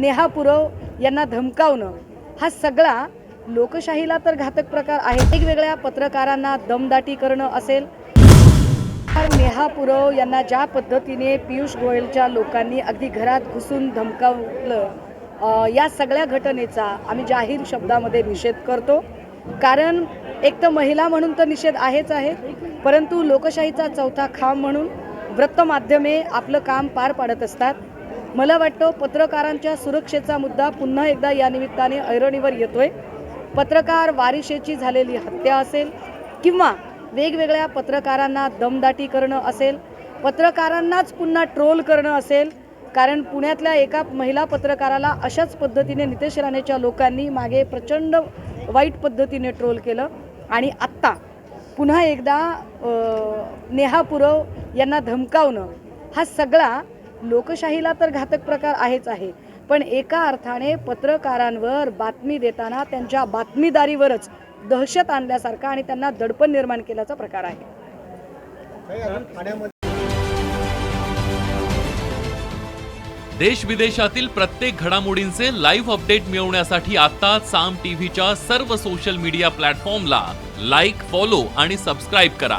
नेहा पुरव यांना धमकावणं हा सगळा लोकशाहीला तर घातक प्रकार आहे वेगवेगळ्या पत्रकारांना दमदाटी करणं असेल. नेहा पुरव यांना ज्या पद्धतीने पियुष गोयलच्या लोकांनी अगदी घरात घुसून धमकावलं या सगळ्या घटनेचा आम्ही जाहीर शब्दामध्ये निषेध करतो. कारण एक तर महिला म्हणून तर निषेध आहेच आहे परंतु लोकशाहीचा चौथा खांब म्हणून वृत्तमाध्यमे आपलं काम पार पाडत असतात. मला वाटतं पत्रकारांच्या सुरक्षेचा मुद्दा पुन्हा एकदा या निमित्ताने ऐरणीवर येतोय. पत्रकार वारिशेची झालेली हत्या असेल किंवा वेगवेगळ्या पत्रकारांना दमदाटी करणं असेल पत्रकारांनाच पुन्हा ट्रोल करणं असेल कारण पुण्यातल्या एका महिला पत्रकाराला अशाच पद्धतीने नितेश राणेच्या लोकांनी मागे प्रचंड वाईट पद्धतीने ट्रोल केलं आणि आत्ता पुन्हा एकदा नेहा पुरव यांना धमकावणं हा सगळा लोकशाहीला तर घातक प्रकार आहेच आहे. पण एका अर्थाने पत्रकारांवर बातमी देताना त्यांच्या बातमीदारीवरच दहशत आणल्यासारखा आणि त्यांना दडपण निर्माण केल्याचा प्रकार आहे. देश विदेशातील प्रत्येक घडामोडींचे लाईव्ह अपडेट मिळवण्यासाठी आता साम टीव्हीच्या सर्व सोशल मीडिया प्लॅटफॉर्मला लाईक फॉलो आणि सबस्क्राईब करा.